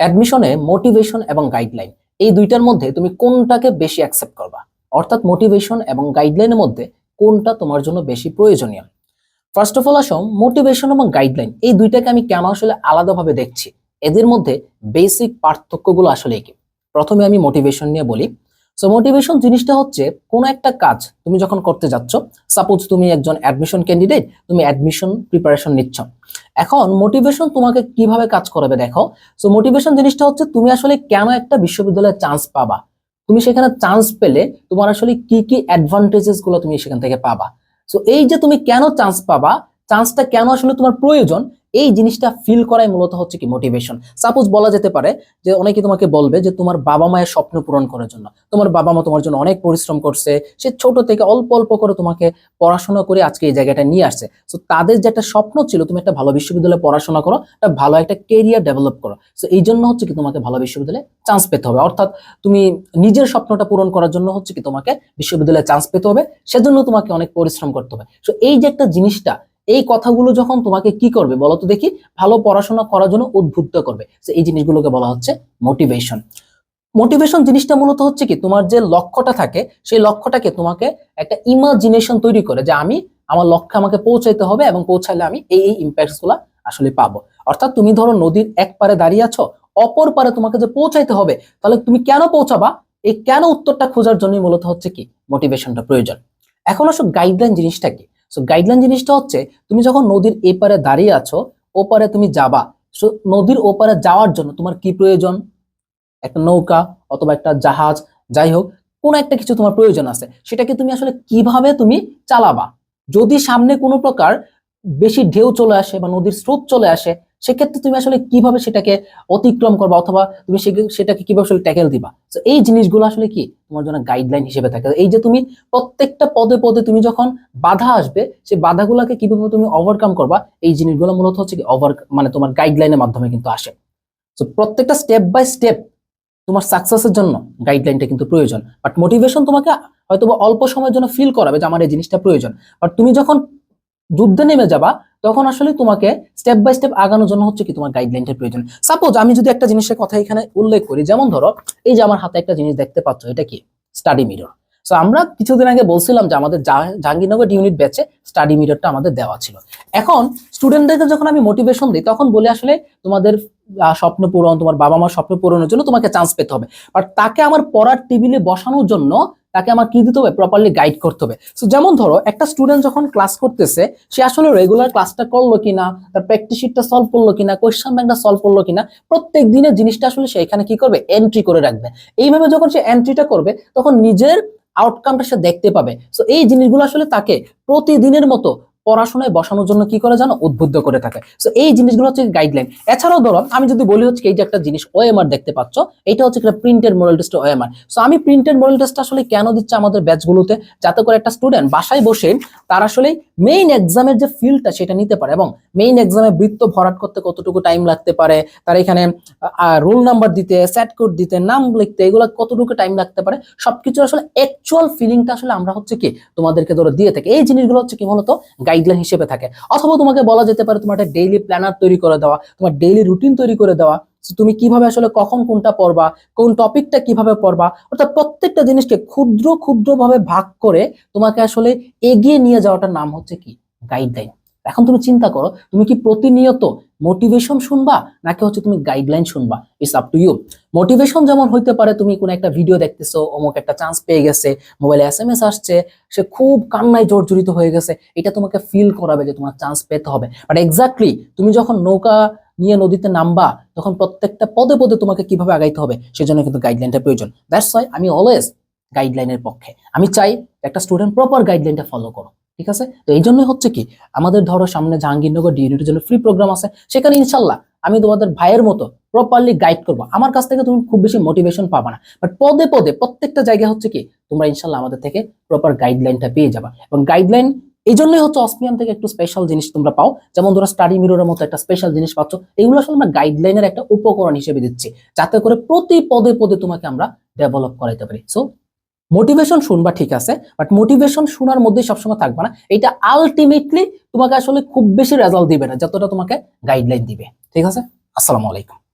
অ্যাডমিশনে motivation এবং guideline এই দুইটার মধ্যে তুমি কোনটাকে বেশি অ্যাকসেপ্ট করবা? অর্থাৎ মোটিভেশন এবং গাইডলাইনের মধ্যে কোনটা তোমার জন্য বেশি প্রয়োজনীয়? ফার্স্ট অফ অল আসম মোটিভেশন এবং গাইডলাইন এই দুইটাকে আমি কেন আসলে আলাদাভাবে দেখছি? এদের মধ্যে বেসিক পার্থক্যগুলো আসলে কি? প্রথমে আমি মোটিভেশন নিয়ে বলি। সো মোটিভেশন জিনিসটা হচ্ছে কোনো একটা কাজ তুমি যখন করতে যাচ্ছ সাপোজ তুমি একজন অ্যাডমিশন ক্যান্ডিডেট তুমি অ্যাডমিশন প্রিপারেশন নিচ্ছ। এখন মোটিভেশন তোমাকে কীভাবে কাজ করাবে দেখো। সো মোটিভেশন জিনিসটা হচ্ছে তুমি আসলে কেন একটা বিশ্ববিদ্যালয়ে চান্স পাবা? তুমি সেখানে চান্স পেলে তোমার আসলে কি কি অ্যাডভান্টেজেসগুলো তুমি সেখান থেকে পাবা? সো এই যে তুমি কেন চান্স পাবা চান্সটা কেন আসলে তোমার প্রয়োজন? এই জিনিসটা ফিল করাই মূলত হচ্ছে কি মোটিভেশন সাপোজ বলা যেতে পারে যে অনেকে তোমাকে বলবে যে তোমার বাবা মায়ের স্বপ্ন পূরণ করার জন্য। তোমার বাবা মা তোমার জন্য অনেক পরিশ্রম করছে, সে ছোট থেকে অল্প অল্প করে তোমাকে পড়াশোনা করে আজকে এই জায়গাটা নিয়ে আসছে। সো তাদের যে একটা স্বপ্ন ছিল, তুমি একটা ভালো বিশ্ববিদ্যালয়ে পড়াশোনা করো, একটা ভালো একটা কেরিয়ার ডেভেলপ করো। সো এই জন্য হচ্ছে কি তোমাকে ভালো বিশ্ববিদ্যালয়ে চান্স পেতে হবে। অর্থাৎ তুমি নিজের স্বপ্নটা পূরণ করার জন্য হচ্ছে কি তোমাকে বিশ্ববিদ্যালয়ে চান্স পেতে হবে, সেজন্য তোমাকে অনেক পরিশ্রম করতে হবে। সো এই যে একটা জিনিসটা এই কথাগুলো যখন তোমাকে কি করবে বলো তো দেখি? ভালো পড়াশোনা করার জন্য উদ্বুদ্ধ করবে। এই জিনিসগুলোকে বলা হচ্ছে মোটিভেশন মোটিভেশন জিনিসটা মূলত হচ্ছে কি? তোমার যে লক্ষ্যটা থাকে, সেই লক্ষ্যটাকে তোমাকে একটা ইমাজিনেশন তৈরি করে যে আমি, আমার লক্ষ্যে আমাকে পৌঁছাইতে হবে এবং পৌঁছাইলে আমি এই এই ইম্প্যাক্টসগুলা আসলে পাবো। অর্থাৎ তুমি ধরো নদীর এক পারে দাঁড়িয়ে আছো, অপর পারে তোমাকে যে পৌঁছাইতে হবে, তাহলে তুমি কেন পৌঁছাবা? এই কেন উত্তরটা খোঁজার জন্যই মূলত হচ্ছে কি? মোটিভেশনটা প্রয়োজন। এখন আসো গাইডলাইন জিনিসটা কি? সো গাইডলাইন জিনিসটা হচ্ছে, তুমি যখন নদীর এপারে দাঁড়িয়ে আছো, ওপারে তুমি যাবা। সো নদীর ওপারে যাওয়ার জন্য তোমার কি প্রয়োজন? একটা নৌকা অথবা একটা জাহাজ, যাই হোক, কোনো একটা কিছু তোমার প্রয়োজন আছে। সেটাকে তুমি আসলে কীভাবে তুমি চালাবা? যদি সামনে কোনো প্রকার বেশি ঢেউ চলে আসে বা নদীর স্রোত চলে আসে, সেক্ষেত্রে তুমি আসলে কীভাবে সেটাকে অতিক্রম করবা অথবা তুমি সেটাকে কীভাবে আসলে ট্যাকেল দিবা? তো এই জিনিসগুলো আসলে কি? তোমার জন্য গাইডলাইন হিসেবে থাকে। এই যে তুমি প্রত্যেকটা পদে পদে তুমি যখন বাধা আসবে সেই বাধাগুলোকে কীভাবে তুমি ওভারকাম করবা, এই জিনিসগুলো মূলত হচ্ছে কি ওভার মানে তোমার গাইডলাইনের মাধ্যমে কিন্তু আসে। তো প্রত্যেকটা স্টেপ বাই স্টেপ তোমার সাকসেসের জন্য গাইডলাইনটা কিন্তু প্রয়োজন। বাট মোটিভেশন তোমাকে হয়তো অল্প সময়ের জন্য ফিল করাবে যে আমার এই জিনিসটা প্রয়োজন। বাট তুমি যখন যুদ্ধে নেমে যাবা, তখন আসলে তোমাকে স্টেপ বাই স্টেপ আগানোর জন্য হচ্ছে কি তোমার গাইডলাইনটা প্রয়োজন। সাপোজ আমি যদি একটা জিনিসের কথা এখানে উল্লেখ করি, যেমন ধরো, এই যে আমার হাতে একটা জিনিস দেখতে পাচ্ছ, এটা কি? স্টাডি মিরর সো আমরা কিছুদিন আগে বলছিলাম যে আমাদের জাহাঙ্গীরনগর ইউনিট ব্যাচে স্টাডি মিররটা আমাদের দেওয়া ছিল। এখন স্টুডেন্টদেরকে যখন আমি মোটিভেশন দিই, তখন বলে আসলে তোমাদের স্বপ্ন পূরণ, তোমার বাবা মার স্বপ্ন পূরণের জন্য তোমাকে চান্স পেতে হবে। বাট তাকে আমার পড়ার টেবিলে বসানোর জন্য তাকে আমার কি দিতে হবে? প্রপারলি গাইড করতে হবে। সো যেমন ধরো, একটা স্টুডেন্ট যখন ক্লাস করতেছে, সে আসলে রেগুলার ক্লাসটা করল কিনা, তার প্র্যাকটিস শিটটা সলভ করল কিনা কোয়েশ্চেন ব্যাংকটা সলভ করল কিনা, প্রত্যেক দিনের জিনিসটা আসলে সে এখানে কি করবে? এন্ট্রি করে রাখবে। এইভাবে যখন সে এন্ট্রিটা করবে, তখন নিজের আউটকামটা সে দেখতে পাবে। সো এই জিনিসগুলো আসলে তাকে প্রতিদিনের মতো পড়াশোনায় বসানোর জন্য কি করে জানো? উদ্বুদ্ধ করে থাকে। সো এই জিনিসগুলো হচ্ছে গাইডলাইন এছাড়াও ধরো, আমি যদি বলি হচ্ছে এই যে একটা জিনিস ওএমআর দেখতে পাচ্ছ, এটা হচ্ছে একটা printed model test OMR so আমি প্রিন্টেড মডেল টেস্ট আসলে কেন দিচ্ছে আমাদের ব্যাচগুলোতে যাতে করে একটা স্টুডেন্ট বাসায় বসে তার আসলে মেইন এক্সামের যে ফিল্ডটা সেটা নিতে পারে এবং মেইন এক্সামে বৃত্ত ভরাট করতে কতটুকু টাইম লাগতে পারে, তার এখানে রোল নাম্বার দিতে সেট কোড দিতে, নাম লিখতে, এগুলো কতটুকু টাইম লাগতে পারে? সবকিছু আসলে অ্যাকচুয়াল ফিলিংটা আসলে আমরা হচ্ছে কি তোমাদেরকে ধরো দিয়ে থাকি। এই জিনিসগুলো হচ্ছে কি বলতো? গাইডলাইন হিসেবে থাকে। অথবা তোমাকে বলা যেতে পারে তোমার একটা ডেইলি প্ল্যানার তৈরি করে দেওয়া, তোমার ডেইলি রুটিন তৈরি করে দেওয়া। তুমি কীভাবে আসলে কখন কোনটা পড়বা, কোন টপিকটা কীভাবে পড়বা, অর্থাৎ প্রত্যেকটা জিনিসকে ক্ষুদ্র ক্ষুদ্র ভাবে ভাগ করে তোমাকে আসলে এগিয়ে নিয়ে যাওয়াটার নাম হচ্ছে কি? গাইডলাইন এখন তুমি চিন্তা করো, তুমি কি প্রতিনিয়ত মোটিভেশন শুনবা নাকি হচ্ছে তুমি গাইডলাইন শুনবা? It's up to you motivation যেমন হইতে পারে, তুমি কোনো একটা ভিডিও দেখতেছো, অমুক একটা চান্স পেয়ে গেছে মোবাইলে এস এম এস আসছে, সে খুব কান্নায় জর্জরিত হয়ে গেছে, এটা তোমাকে ফিল করাবে যে তোমার চান্স পেতে হবে। বাট এক্স্যাক্টলি তুমি যখন নৌকা নিয়ে নদীতে নামবা, তখন প্রত্যেকটা পদে পদে তোমাকে কীভাবে আগাইতে হবে, সেজন্য কিন্তু গাইডলাইনটা প্রয়োজন। দ্যাটস ওয়াই আমি অলওয়েজ গাইডলাইনের পক্ষে। আমি চাই একটা স্টুডেন্ট প্রপার গাইডলাইনটা ফলো করো ঠিক আছে? তো এই জন্যই হচ্ছে কি, আমাদের ধরো সামনে জাহাঙ্গীরনগর ডি ইউনিটের জন্য ফ্রি প্রোগ্রাম আছে। সেখানে ইনশাল্লাহ আমি তোমাদের ভাইয়ের মতো প্রপারলি গাইড করব। আমার কাছ থেকে তুমি খুব বেশি মোটিভেশন পাবা না। বাট পদে পদে প্রত্যেকটা জায়গায় হচ্ছে কি, তোমরা ইনশাল্লাহ আমাদের থেকে প্রপার গাইডলাইনটা পেয়ে যাবা। এবং গাইডলাইন এই জন্যই হচ্ছে অসমিয়াম থেকে একটু স্পেশাল জিনিস তোমরা পাও। যেমন ধরো স্টাডি মিররের মতো একটা স্পেশাল জিনিস পাচ্ছ। এগুলো আসলে আমরা গাইডলাইনের একটা উপকরণ হিসেবে দিচ্ছি। যাতে করে প্রতি পদে পদে তোমাকে আমরা ডেভেলপ করাইতে পারি। সো মোটিভেশন শুনবা ঠিক আছে বাট মোটিভেশন শোনার মধ্যে সবসময় থাকবে না। এটা আলটিমেটলি তোমাকে আসলে খুব বেশি রেজাল্ট দিবে না, যতটা তোমাকে গাইডলাইন দিবে। ঠিক আছে? আসসালামু আলাইকুম।